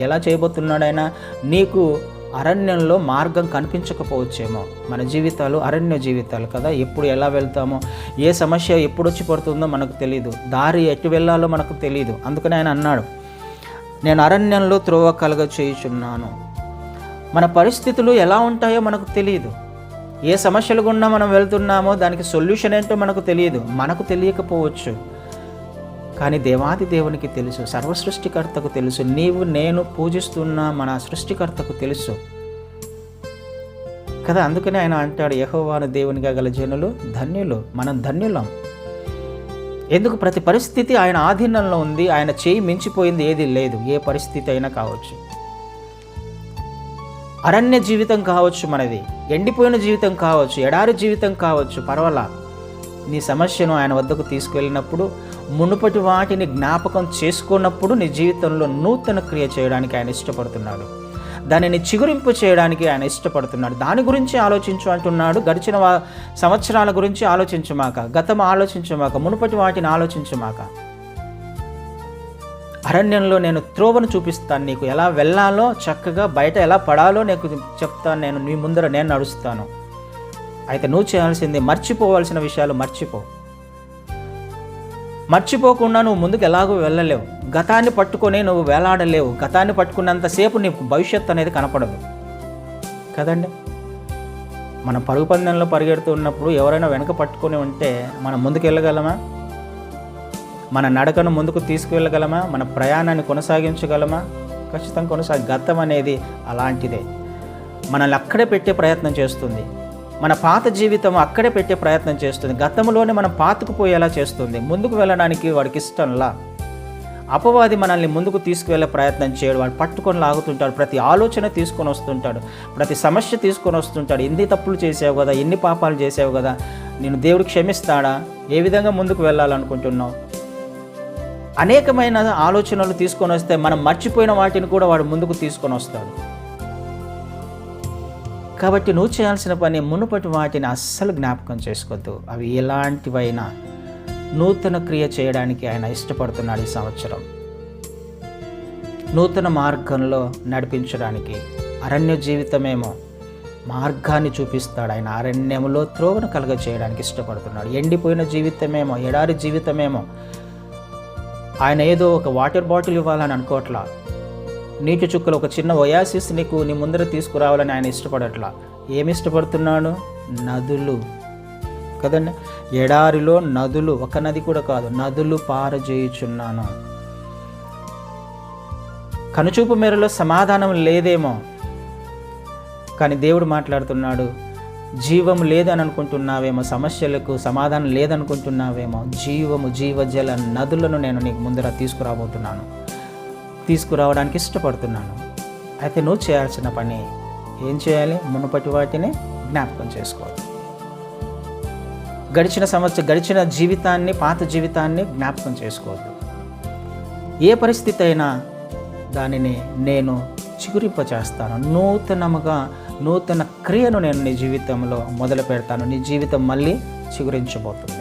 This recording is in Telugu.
ఎలా చేయబోతున్నాడైనా నీకు అరణ్యంలో మార్గం కనిపించకపోవచ్చేమో. మన జీవితాలు అరణ్య జీవితాలు కదా ఎప్పుడు ఎలా వెళ్తామో ఏ సమస్య ఎప్పుడు వచ్చి పడుతుందో మనకు తెలియదు దారి ఎటు వెళ్ళాలో మనకు తెలియదు అందుకని ఆయన అన్నాడు నేను అరణ్యంలో త్రోవ కలగ చేయుచున్నాను. మన పరిస్థితులు ఎలా ఉంటాయో మనకు తెలియదు ఏ సమస్యలు గుండా మనం వెళ్తున్నామో దానికి సొల్యూషన్ ఏంటో మనకు తెలియదు మనకు తెలియకపోవచ్చు. కానీ దేవాది దేవునికి తెలుసు సర్వ సృష్టికర్తకు తెలుసు నీవు నేను పూజిస్తున్న మన సృష్టికర్తకు తెలుసు. కదా అందుకని ఆయన అంటాడు యహోవాను దేవునిగా గల జనులు ధన్యులు మనం ధన్యులం. ఎందుకు? ప్రతి పరిస్థితి ఆయన ఆధీనంలో ఉంది ఆయన చేయి మించిపోయింది ఏది లేదు ఏ పరిస్థితి అయినా కావచ్చు. అరణ్య జీవితం కావచ్చు మనది ఎండిపోయిన జీవితం కావచ్చు ఎడారి జీవితం కావచ్చు పర్వాలా? నీ సమస్యను ఆయన వద్దకు తీసుకెళ్ళినప్పుడు మునుపటి వాటిని జ్ఞాపకం చేసుకున్నప్పుడు నీ జీవితంలో నూతన క్రియ చేయడానికి ఆయన ఇష్టపడుతున్నాడు. దానిని చిగురింపు చేయడానికి ఆయన ఇష్టపడుతున్నాడు. దాని గురించి ఆలోచించు అంటున్నాడు. గడిచిన వా- సంవత్సరాల గురించి ఆలోచించమాక గతం ఆలోచించమాక మునుపటి వాటిని ఆలోచించమాక. అరణ్యంలో నేను త్రోవను చూపిస్తాను నీకు. ఎలా వెళ్ళాలో చక్కగా బయట ఎలా పడాలో నీకు చెప్తాను. నేను నీ ముందర నేను నడుస్తాను. అయితే నువ్వు చేయాల్సింది మర్చిపోవాల్సిన విషయాలు మర్చిపో. మర్చిపోకుండా నువ్వు ముందుకు ఎలాగో వెళ్ళలేవు. గతాన్ని పట్టుకొని నువ్వు వేలాడలేవు. గతాన్ని పట్టుకున్నంతసేపు నీకు భవిష్యత్తు అనేది కనపడదు. కదండి? మన పరుగు పందెంలో పరిగెడుతూ ఉన్నప్పుడు ఎవరైనా వెనక పట్టుకొని ఉంటే మనం ముందుకు వెళ్ళగలమా? మన నడకను ముందుకు తీసుకువెళ్ళగలమా? మన ప్రయాణాన్ని కొనసాగించగలమా? ఖచ్చితంగా కొనసాగి గతం అనేది అలాంటిదే. మనల్ని అక్కడే పెట్టే ప్రయత్నం చేస్తుంది. మన పాత జీవితం అక్కడే పెట్టే ప్రయత్నం చేస్తుంది. గతంలోనే మనం పాతుకుపోయేలా చేస్తుంది. ముందుకు వెళ్ళడానికి వాడికి ఇష్టంలా అపవాది మనల్ని ముందుకు తీసుకువెళ్ళే ప్రయత్నం చేయడు. వాడు పట్టుకొని లాగుతుంటాడు. ప్రతి ఆలోచన తీసుకొని వస్తుంటాడు. ప్రతి సమస్య తీసుకొని వస్తుంటాడు. ఎన్ని తప్పులు చేసావు కదా? ఎన్ని పాపాలు చేసావు కదా? నేను దేవుడు క్షమిస్తాడా? ఏ విధంగా ముందుకు వెళ్ళాలనుకుంటున్నావు? అనేకమైన ఆలోచనలు తీసుకొని వస్తే మనం మర్చిపోయిన వాటిని కూడా వాడు ముందుకు తీసుకొని వస్తాడు. కాబట్టి నువ్వు చేయాల్సిన పని మునుపటి వాటిని అస్సలు జ్ఞాపకం చేసుకోవద్దు. అవి ఎలాంటివైనా నూతన క్రియ చేయడానికి ఆయన ఇష్టపడుతున్నాడు ఈ సంవత్సరం. నూతన మార్గంలో నడిపించడానికి అరణ్య జీవితమేమో మార్గాన్ని చూపిస్తాడు. ఆయన అరణ్యంలో త్రోవను కలుగ చేయడానికి ఇష్టపడుతున్నాడు. ఎండిపోయిన జీవితమేమో ఎడారి జీవితమేమో ఆయన ఏదో ఒక వాటర్ బాటిల్ ఇవ్వాలని అనుకోవట్లా. నీటి చుక్కలు ఒక చిన్న ఒయాసిస్ నీకు నీ ముందర తీసుకురావాలని ఆయన ఇష్టపడట్లా. ఏమి ఇష్టపడుతున్నాడు? నదులు. కదండి? ఎడారిలో నదులు ఒక నది కూడా కాదు నదులు పారజేయుచున్నాను. కనుచూపు మేరలో సమాధానం లేదేమో. కానీ దేవుడు మాట్లాడుతున్నాడు జీవం లేదని అనుకుంటున్నావేమో సమస్యలకు సమాధానం లేదనుకుంటున్నావేమో జీవము జీవజల నదులను నేను నీకు ముందర తీసుకురాబోతున్నాను. తీసుకురావడానికి ఇష్టపడుతున్నాను. అయితే నువ్వు చేయాల్సిన పని ఏం చేయాలి? మునుపటి వాటిని జ్ఞాపకం చేసుకోవాలి. గడిచిన సంవత్సరం గడిచిన జీవితాన్ని పాత జీవితాన్ని జ్ఞాపకం చేసుకోవద్దు. ఏ పరిస్థితి అయినా దానిని నేను చిగురింపచేస్తాను. నూతనముగా నూతన క్రియను నేను నీ జీవితంలో మొదలు పెడతాను నీ జీవితం మళ్ళీ చిగురించబోతుంది.